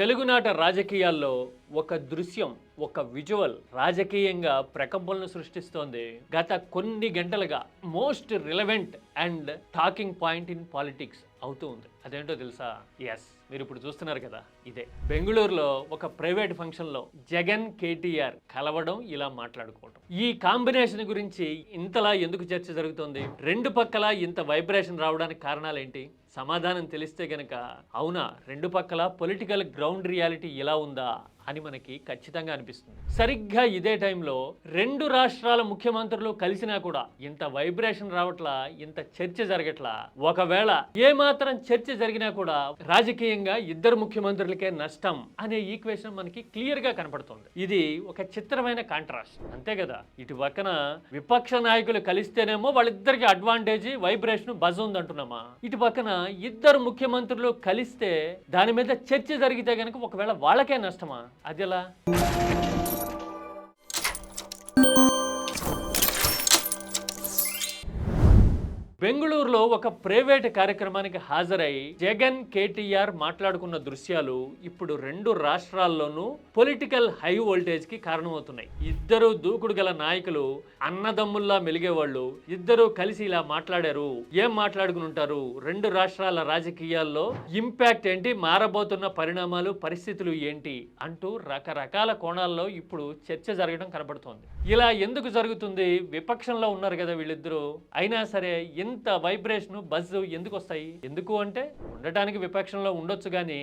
తెలుగునాట రాజకీయాల్లో ఒక దృశ్యం ఒక విజువల్ రాజకీయంగా ప్రకంపనలు సృష్టిస్తోంది. గత కొన్ని గంటలుగా most relevant and talking point in politics అవుతూ ఉంది. అదేంటో తెలుసా? ఎస్ మీరు ఇప్పుడు చూస్తున్నారు కదా ఇదే. బెంగళూరులో ఒక ప్రైవేట్ ఫంక్షన్లో జగన్ కేటీఆర్ కలవడం ఇలా మాట్లాడుకోవడం ఈ కాంబినేషన్ గురించి ఇంతలా ఎందుకు చర్చ జరుగుతోంది? రెండు పక్కల ఇంత వైబ్రేషన్ రావడానికి కారణాలు ఏంటి సమాధానం తెలిస్తే గనక అవునా? రెండు పక్కల పొలిటికల్ గ్రౌండ్ రియాలిటీ ఇలా ఉందా? అని మనకి ఖచ్చితంగా అనిపిస్తుంది. సరిగ్గా ఇదే టైంలో రెండు రాష్ట్రాల ముఖ్యమంత్రులు కలిసినా కూడా ఇంత వైబ్రేషన్ రావట్లా ఇంత చర్చ జరగట్లా. ఒకవేళ ఏ మాత్రం చర్చ జరిగినా కూడా రాజకీయంగా ఇద్దరు ముఖ్యమంత్రులకే నష్టం అనే ఈక్వేషన్ మనకి క్లియర్గా కనపడుతుంది. ఇది ఒక చిత్రమైన కాంట్రాస్ట్. అంతే కదా? ఇటు పక్కన విపక్ష నాయకులు కలిస్తేనేమో వాళ్ళిద్దరికి అడ్వాంటేజ్ వైబ్రేషన్ బజ్ ఉందంటున్నామా? ఇటు పక్కన ఇద్దరు ముఖ్యమంత్రులు కలిస్తే దాని మీద చర్చ జరిగితే కనుక ఒకవేళ వాళ్ళకే నష్టమా? అది బెంగళూరులో ఒక ప్రైవేట్ కార్యక్రమానికి హాజరై జగన్ కేటీఆర్ మాట్లాడుకున్న దృశ్యాలు ఇప్పుడు రెండు రాష్ట్రాల్లోనూ పొలిటికల్ హై వోల్టేజ్కి కారణమవుతున్నాయి. ఇద్దరు దూకుడు గల నాయకులు అన్నదమ్ముల్లా మెలిగేవాళ్ళు ఇద్దరు కలిసి ఇలా మాట్లాడారు. ఏం మాట్లాడుకుని ఉంటారు రెండు రాష్ట్రాల రాజకీయాల్లో ఇంపాక్ట్ ఏంటి? మారబోతున్న పరిణామాలు పరిస్థితులు ఏంటి? అంటూ రకరకాల కోణాల్లో ఇప్పుడు చర్చ జరగడం కనబడుతోంది. ఇలా ఎందుకు జరుగుతుంది? విపక్షంలో ఉన్నారు కదా వీళ్ళిద్దరూ. అయినా సరే ఇంత ఇంత వైబ్రేషన్ బజ్ ఎందుకు వస్తాయి ఎందుకు అంటే ఉండటానికి విపక్షంలో ఉండొచ్చు కానీ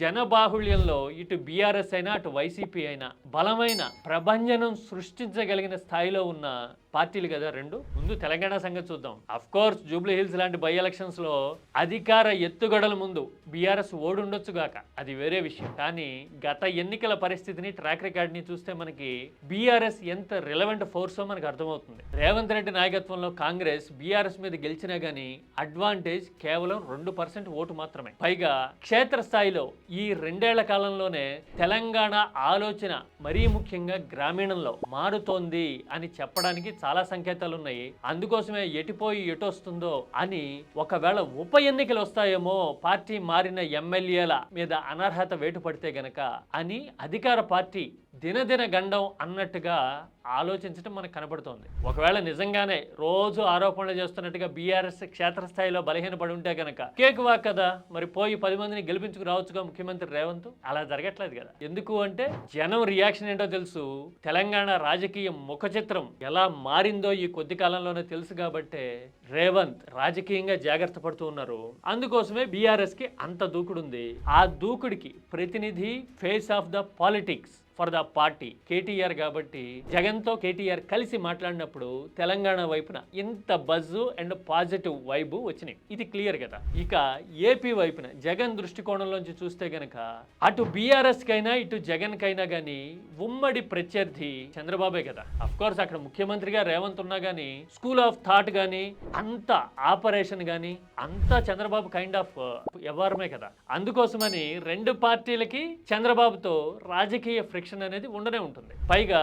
జనబాహుళ్యంలో ఇటు బీఆర్ఎస్ అయినా అటు వైసీపీ అయినా బలమైన ప్రభంజనం సృష్టించగలిగిన స్థాయిలో ఉన్న పార్టీలు కదా రెండు? ముందు తెలంగాణ సంగతి చూద్దాం. అఫ్ కోర్స్ జూబ్లీ హిల్స్ లాంటి బై ఎలక్షన్స్లో అధికార ఎత్తుగడల ముందు బీఆర్ఎస్ ఓడుండొచ్చు గాక. అది వేరే విషయం. కానీ గత ఎన్నికల పరిస్థితిని ట్రాక్ రికార్డ్ని చూస్తే మనకి బీఆర్ఎస్ ఎంత రిలవెంట్ ఫోర్సో మనకు అర్థమవుతుంది. రేవంత్ రెడ్డి నాయకత్వంలో కాంగ్రెస్ బీఆర్ఎస్ మీద గెలిచినా గానీ అడ్వాంటేజ్ కేవలం రెండు పర్సెంట్ ఓటు మాత్రమే. పైగా క్షేత్రస్థాయిలో ఈ రెండేళ్ళ కాలంలోనే తెలంగాణ ఆలోచన మరీ ముఖ్యంగా గ్రామీణంలో మారుతోంది అని చెప్పడానికి చాలా సంకేతాలు ఉన్నాయి అందుకోసమే ఎటుపోయి ఎటొస్తుందో అని ఒకవేళ ఉప ఎన్నికలు వస్తాయేమో పార్టీ మారిన ఎమ్మెల్యేల మీద అనర్హత వేటు పడితే గనక అని అధికార పార్టీ దినదిన గండం అన్నట్టుగా ఆలోచించడం మనకు కనబడుతోంది. ఒకవేళ నిజంగానే రోజు ఆరోపణలు చేస్తున్నట్టుగా బీఆర్ఎస్ క్షేత్రస్థాయిలో బలహీనపడి ఉంటే కనుక కేక్ వాక్ కదా మరి పోయి పది మందిని గెలిపించుకు రావచ్చుగా ముఖ్యమంత్రి రేవంత్? అలా జరగట్లేదు కదా. ఎందుకు అంటే జనం రియాక్షన్ ఏంటో తెలుసు. తెలంగాణ రాజకీయ ముఖ చిత్రం ఎలా మారిందో ఈ కొద్ది కాలంలోనే తెలుసు కాబట్టే రేవంత్ రాజకీయంగా జాగ్రత్త పడుతూ ఉన్నారు. అందుకోసమే బీఆర్ఎస్కి అంత దూకుడుంది. ఆ దూకుడికి ప్రతినిధి face of the politics. For the party KTR కాబట్టి జగన్తో కేటీఆర్ కలిసి మాట్లాడినప్పుడు తెలంగాణ వైపున ఇంత బజ్జు అండ్ పాజిటివ్ వైబు వచ్చినాయి. ఇది క్లియర్ కదా. ఇక ఏపీ వైపున జగన్ దృష్టికోణంలోంచి చూస్తే గనక అటు బీఆర్ఎస్ కైనా ఇటు జగన్ కైనా కానీ ఉమ్మడి ప్రత్యర్థి చంద్రబాబే కదా. అఫ్ కోర్స్ అక్కడ ముఖ్యమంత్రిగా రేవంత్ ఉన్నా కానీ స్కూల్ ఆఫ్ థాట్ కానీ అంత ఆపరేషన్ కానీ అంతా చంద్రబాబు కైండ్ ఆఫ్ వ్యవహారమే కదా. అందుకోసమని రెండు పార్టీలకి చంద్రబాబుతో రాజకీయ ఫ్రిక్షన్ అనేది ఉండనే ఉంటుంది. పైగా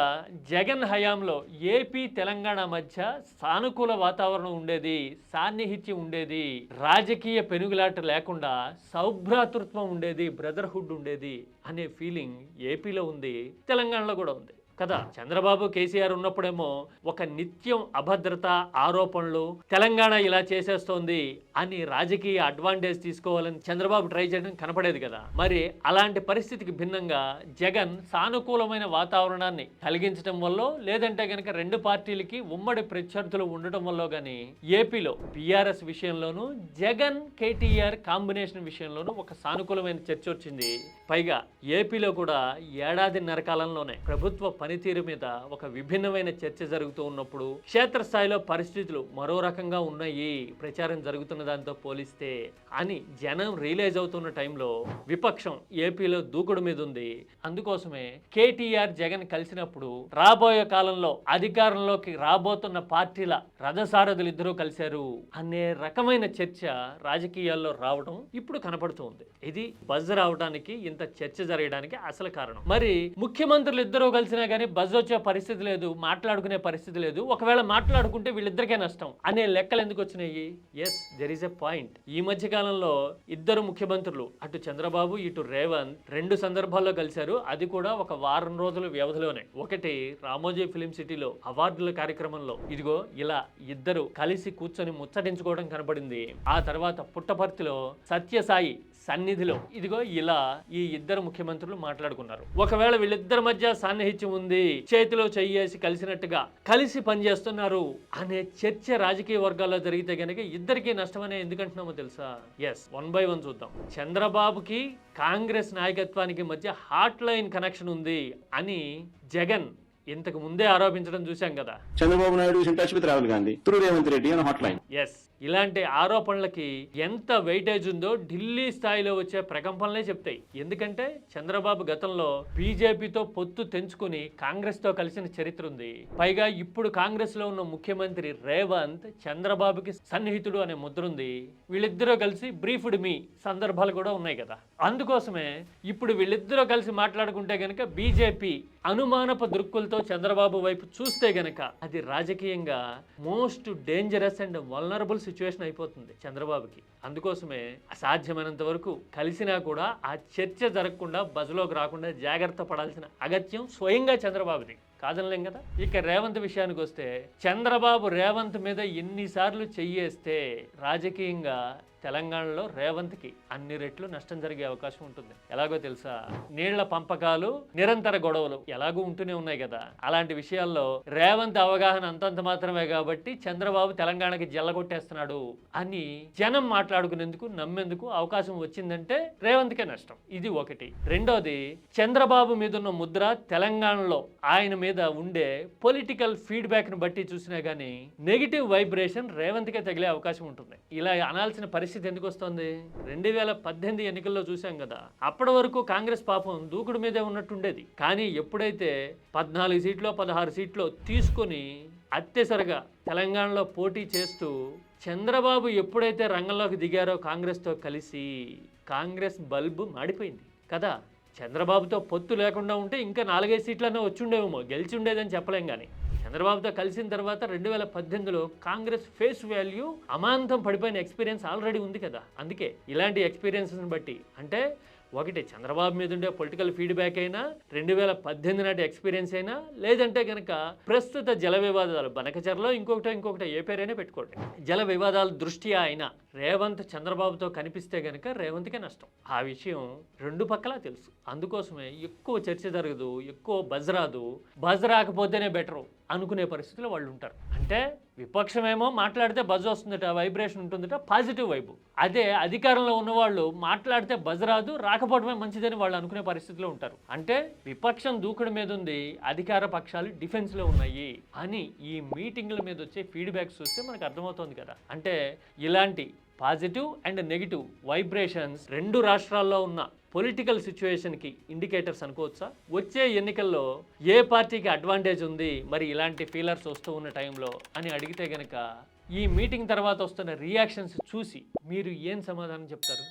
జగన్ హయాంలో ఏపీ తెలంగాణ మధ్య సానుకూల వాతావరణం ఉండేది సాన్నిహిత్యం ఉండేది రాజకీయ పెనుగులాట లేకుండా సౌభ్రాతృత్వం ఉండేది బ్రదర్హుడ్ ఉండేది అనే ఫీలింగ్ ఏపీలో ఉంది తెలంగాణలో కూడా ఉంది. కదా చంద్రబాబు కేసీఆర్ ఉన్నప్పుడేమో ఒక నిత్యం అభద్రత ఆరోపణలు తెలంగాణ ఇలా చేసేస్తోంది అని రాజకీయ అడ్వాంటేజ్ తీసుకోవాలని చంద్రబాబు ట్రై చేయడం కనపడేది కదా. మరి అలాంటి పరిస్థితికి భిన్నంగా జగన్ సానుకూలమైన వాతావరణాన్ని కలిగించడం వల్ల లేదంటే గనక రెండు పార్టీలకి ఉమ్మడి ప్రత్యర్థులు ఉండటం వల్ల కానీ ఏపీలో బీఆర్ఎస్ విషయంలోనూ జగన్ కేటీఆర్ కాంబినేషన్ విషయంలోనూ ఒక సానుకూలమైన చర్చ వచ్చింది. పైగా ఏపీలో కూడా ఏడాదిన్నర కాలంలోనే ప్రభుత్వ పనితీరు మీద ఒక విభిన్నమైన చర్చ జరుగుతూ ఉన్నప్పుడు క్షేత్రస్థాయిలో పరిస్థితులు మరో రకంగా ఉన్నాయి. ప్రచారం జరుగుతున్న దాంతో పోలిస్తే అని జనం రియలైజ్ అవుతున్న టైంలో విపక్షం ఏపీలో దూకుడు మీద ఉంది. అందుకోసమే కేటీఆర్ జగన్ కలిసినప్పుడు రాబోయే కాలంలో అధికారంలోకి రాబోతున్న పార్టీల రథసారథులు ఇద్దరూ కలిశారు అనే రకమైన చర్చ రాజకీయాల్లో రావడం ఇప్పుడు కనపడుతుంది. ఇది బజ్ రావడానికి ఇంత చర్చ జరగడానికి అసలు కారణం. మరి ముఖ్యమంత్రులు ఇద్దరూ కలిసినా కానీ బజ్ వచ్చే పరిస్థితి లేదు మాట్లాడుకునే పరిస్థితి లేదు. ఒకవేళ మాట్లాడుకుంటే వీళ్ళిద్దరికే నష్టం అనే లెక్కలు ఎందుకు వచ్చినాయి? Yes there is a point ఈ మధ్య కాలంలో ఇద్దరు ముఖ్యమంత్రులు అటు చంద్రబాబు ఇటు రేవంత్ రెండు సందర్భాల్లో కలిశారు. అది కూడా ఒక వారం రోజుల వ్యవధిలోనే. ఒకటి రామోజీ ఫిలిం సిటీలో అవార్డుల కార్యక్రమంలో. ఇదిగో ఇలా ఇద్దరు కలిసి కూర్చొని ముచ్చటించుకోవడం కనబడింది ఆ తర్వాత పుట్టపర్తిలో సత్యసాయి సన్నిధిలో. ఇదిగో ఇలా ఈ ఇద్దరు ముఖ్యమంత్రులు మాట్లాడుకున్నారు. ఒకవేళ వీళ్ళిద్దరి మధ్య సాన్నిహిత్యం ఉంది చేతిలో చెయ్యేసి కలిసినట్టుగా కలిసి పనిచేస్తున్నారు అనే చర్చ రాజకీయ వర్గాల్లో జరిగితే గనక నష్టం నష్టమనే ఎందుకంటున్నామో తెలుసా? ఎస్ వన్ బై వన్ చూద్దాం. చంద్రబాబుకి కాంగ్రెస్ నాయకత్వానికి మధ్య హాట్ లైన్ కనెక్షన్ ఉంది అని జగన్ ఇంతకు ముందే ఆరోపించడం చూశాం కదా. Chandrababu Naidu in touch with Rahul Gandhi through Revanth Reddy on hotline yes ఇలాంటి ఆరోపణలకి ఎంత వెయిటేజ్ ఉందో ఢిల్లీ స్థాయిలో వచ్చే ప్రకంపనలే చెప్తాయి. ఎందుకంటే చంద్రబాబు గతంలో బీజేపీతో పొత్తు తెంచుకుని కాంగ్రెస్తో కలిసిన చరిత్ర ఉంది. పైగా ఇప్పుడు కాంగ్రెస్లో ఉన్న ముఖ్యమంత్రి రేవంత్ చంద్రబాబుకి సన్నిహితుడు అనే ముద్ర ఉంది. వీళ్ళిద్దరూ కలిసి బ్రీఫ్డ్ మీ సందర్భాలు కూడా ఉన్నాయి కదా. అందుకోసమే ఇప్పుడు వీళ్ళిద్దరూ కలిసి మాట్లాడుకుంటే గనక బీజేపీ అనుమానపు దృక్కులతో చంద్రబాబు వైపు చూస్తే గనక అది రాజకీయంగా most dangerous and vulnerable situation అయిపోతుంది చంద్రబాబుకి. అందుకోసమే అసాధ్యమైనంత వరకు కలిసినా కూడా ఆ చర్చ జరగకుండా బజలోకి రాకుండా జాగ్రత్త పడాల్సిన అగత్యం స్వయంగా చంద్రబాబుది. కాదనలేం కదా? ఇక రేవంత్ విషయానికి వస్తే చంద్రబాబు రేవంత్ మీద ఎన్నిసార్లు చెయ్యేస్తే రాజకీయంగా తెలంగాణలో రేవంత్కి అన్ని రెట్లు నష్టం జరిగే అవకాశం ఉంటుంది. ఎలాగో తెలుసా? నీళ్ళ పంపకాలు నిరంతర గొడవలు ఎలాగూ ఉంటూనే ఉన్నాయి కదా? అలాంటి విషయాల్లో రేవంత్ అవగాహన అంతంత మాత్రమే కాబట్టి చంద్రబాబు తెలంగాణకి జల్లగొట్టేస్తున్నాడు అని జనం మాట్లాడుకునేందుకు నమ్మేందుకు అవకాశం వచ్చిందంటే రేవంత్కే నష్టం. ఇది ఒకటి. రెండోది చంద్రబాబు మీద ఉన్న ముద్ర తెలంగాణలో ఆయన మీద ఉండే పొలిటికల్ ఫీడ్బ్యాక్ను బట్టి చూసినా కానీ నెగిటివ్ వైబ్రేషన్ రేవంత్కే తగిలే అవకాశం ఉంటుంది. ఇలా అనాల్సిన పరిస్థితి ఎందుకు వస్తుంది? రెండు వేల పద్దెనిమిది ఎన్నికల్లో చూసాం కదా అప్పటి వరకు కాంగ్రెస్ పాపం దూకుడు మీదే ఉన్నట్టుండేది. కానీ ఎప్పుడైతే పద్నాలుగు సీట్లో పదహారు సీట్లో తీసుకొని అత్యసరిగా తెలంగాణలో పోటీ చేస్తూ చంద్రబాబు ఎప్పుడైతే రంగంలోకి దిగారో కాంగ్రెస్తో కలిసి కాంగ్రెస్ బల్బు మాడిపోయింది కదా. చంద్రబాబుతో పొత్తు లేకుండా ఉంటే ఇంకా నాలుగైదు సీట్లనే వచ్చుండేవేమో గెలిచి ఉండేదని చెప్పలేం కానీ చంద్రబాబుతో కలిసిన తర్వాత రెండు వేల పద్దెనిమిదిలో కాంగ్రెస్ ఫేస్ వాల్యూ అమాంతం పడిపోయిన ఎక్స్పీరియన్స్ ఆల్రెడీ ఉంది కదా. అందుకే ఇలాంటి ఎక్స్పీరియన్స్ని బట్టి అంటే ఒకటి చంద్రబాబు మీద ఉండే పొలిటికల్ ఫీడ్బ్యాక్ అయినా రెండు వేల పద్దెనిమిది నాటి ఎక్స్పీరియన్స్ అయినా లేదంటే కనుక ప్రస్తుత జల వివాదాలు బనకచర్లో ఇంకొకటో ఇంకొకటి ఏ పేరైనా పెట్టుకోండి. జల వివాదాల దృష్ట్యా అయినా రేవంత్ చంద్రబాబుతో కనిపిస్తే గనక రేవంత్కే నష్టం. ఆ విషయం రెండు పక్కలా తెలుసు. అందుకోసమే ఎక్కువ చర్చ జరగదు ఎక్కువ బజ్ రాదు. బజ్ రాకపోతేనే బెటరు అనుకునే పరిస్థితిలో వాళ్ళు ఉంటారు. అంటే విపక్షమేమో మాట్లాడితే బజ్ వస్తుందట వైబ్రేషన్ ఉంటుందట పాజిటివ్ వైపు అదే అధికారంలో ఉన్నవాళ్ళు మాట్లాడితే బజ్ రాదు రాకపోవడమే మంచిదని వాళ్ళు అనుకునే పరిస్థితిలో ఉంటారు. అంటే విపక్షం దూకుడు మీద ఉంది అధికార పక్షాలు డిఫెన్స్లో ఉన్నాయి అని ఈ మీటింగ్ల మీద వచ్చే ఫీడ్బ్యాక్స్ చూస్తే మనకు అర్థమవుతుంది కదా. అంటే ఇలాంటి పాజిటివ్ అండ్ నెగిటివ్ వైబ్రేషన్స్ రెండు రాష్ట్రాల్లో ఉన్న పొలిటికల్ సిచ్యువేషన్కి ఇండికేటర్స్ అనుకోవచ్చా? వచ్చే ఎన్నికల్లో ఏ పార్టీకి అడ్వాంటేజ్ ఉంది? మరి ఇలాంటి ఫీలర్స్ వస్తూ ఉన్న టైంలో అని అడిగితే గనక ఈ మీటింగ్ తర్వాత వస్తున్న రియాక్షన్స్ చూసి మీరు ఏం సమాధానం చెప్తారు?